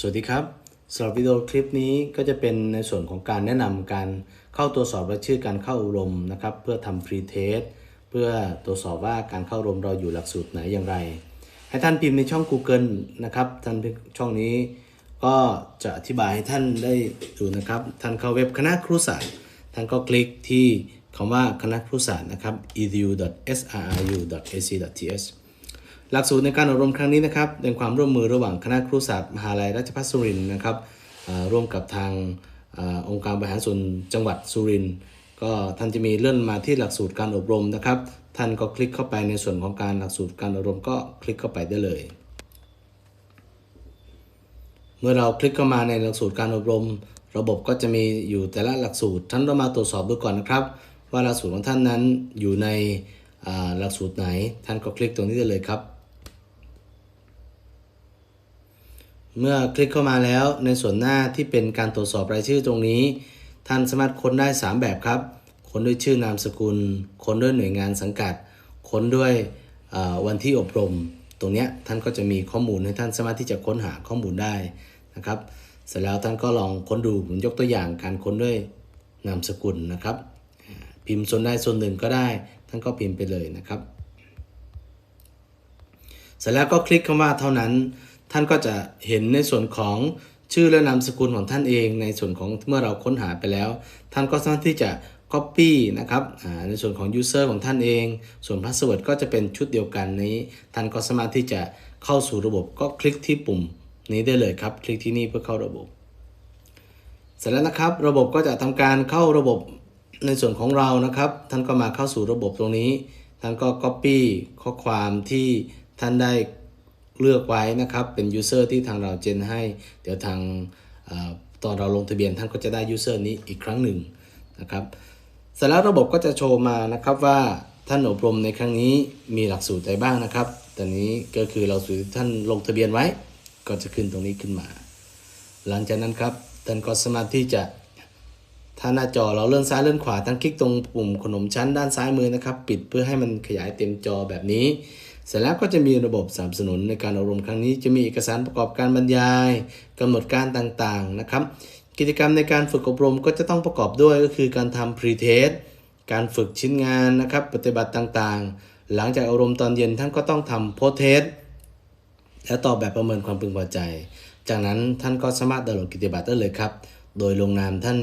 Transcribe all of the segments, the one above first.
สวัสดีครับสำหรับวิดีโอคลิปนี้ก็จะเป็นในส่วนของการแนะนำการเข้าตรวจสอบรายชื่อการเข้าอบรมนะครับ เพื่อทำ pre test เพื่อตรวจสอบว่าการเข้าอบรมเราอยู่หลักสูตรไหนอย่างไร ให้ท่านพิมพ์ในช่อง Google นะครับท่านช่องนี้ก็จะอธิบายให้ท่านได้ดูนะครับ ท่านเข้าเว็บคณะครุศาสตร์ ท่านก็คลิกที่คำว่าคณะครุศาสตร์นะครับ edu.srru.ac.th หลักสูตรในการอบรมครั้งนี้นะครับเป็นความร่วมมือระหว่างคณะครุศาสตร์มหาลัยราชภัฏสุรินทร์นะครับร่วมกับทางอองค์การบริหารส่วนจังหวัดสุรินทร์ก็ท่านจะมีเลื่อนมาที่หลักสูตรการอบรมนะครับ ท่านก็คลิกเข้าไปในส่วนของการหลักสูตรการอบรมก็คลิกเข้าไปได้เลย เมื่อเราคลิกเข้ามาในหลักสูตรการอบรม ระบบก็จะมีอยู่แต่ละหลักสูตร ท่านต้องมาตรวจสอบดูก่อนนะครับ ว่าหลักสูตรของท่านนั้นอยู่ในหลักสูตรไหน ท่านก็คลิกตรงนี้ได้เลยครับ เมื่อคลิกเข้ามาแล้วในส่วนหน้าที่เป็นการตรวจสอบรายชื่อตรงนี้ ท่านสามารถค้นได้ 3 แบบครับ ค้นด้วยชื่อนามสกุล ค้นด้วยหน่วยงานสังกัด ค้นด้วยวันที่อบรม ตรงนี้ท่านก็จะมีข้อมูลให้ท่านสามารถที่จะค้นหาข้อมูลได้นะครับ เสร็จแล้วท่านก็ลองค้นดูผมยกตัวอย่างการค้นด้วยนามสกุลนะครับ พิมพ์ส่วนใดส่วนหนึ่งก็ได้ ท่านก็พิมพ์ไปเลยนะครับ เสร็จแล้วก็คลิกคำว่าเท่านั้น ท่านก็จะเห็นในส่วนของชื่อและนามสกุลของท่านเองในส่วนของเมื่อเราค้นหาไปแล้ว ท่านก็สามารถที่จะ Copy นะครับในส่วนของ User ของท่านเอง ส่วน Password ก็จะเป็นชุดเดียวกันนี้ ท่านก็สามารถที่จะเข้าสู่ระบบก็คลิกที่ปุ่มนี้ได้เลยครับ คลิกที่นี่เพื่อเข้าระบบ เสร็จแล้วนะครับ ระบบก็จะทำการเข้าระบบในส่วนของเรานะครับ ท่านก็มาเข้าสู่ระบบตรงนี้ ท่านก็ Copy ข้อความที่ท่านได้ เลือกไว้นะครับเป็น User ที่ทางเราเจนให้ เดี๋ยวทางอตอนเราลงทะเบียนท่านก็จะได้ User นี้อีกครั้งหนึ่งนะครับเสร็จแล้วระบบก็จะโชว์มานะครับว่าท่านอบรมในครั้งนี้มีหลักสูตรใดบ้างนะครับตอนนี้ก็คือเราสูตรท่านลงทะเบียนไว้ ก็จะขึ้นตรงนี้ขึ้นมา หลังจากนั้นครับท่านก็สามารถที่จะถ้าหน้าจอเราเลื่อนซ้ายเลื่อนขวาท่านคลิกตรงปุ่มขนมชั้นด้านซ้ายมือนะครับ ปิดเพื่อให้มันขยายเต็มจอแบบนี้ เสร็จแล้วก็จะมีระบบสนับสนุนในการอบรมครั้งนี้ จะมีเอกสารประกอบการบรรยายกำหนดการต่างๆนะครับ กิจกรรมในการฝึกอบรมก็จะต้องประกอบด้วยก็คือการทำ pre test การฝึกชิ้นงานนะครับ ปฏิบัติต่างๆ หลังจากอบรมตอนเย็นท่านก็ต้องทำ post test และตอบแบบประเมินความพึงพอใจ จากนั้นท่านก็สามารถดาวน์โหลดกิจบัตรได้เลยครับ โดยลงนามท่าน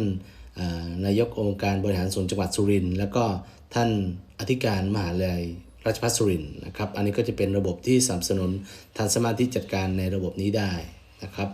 นายกองค์การบริหารส่วนจังหวัดสุรินทร์แล้วก็ท่านอธิการมหาลัย ราชภัฏสุรินนะครับ อันนี้ก็จะเป็นระบบที่สนับสนุนท่านสมารถที่จัดการในระบบนี้ได้นะครับ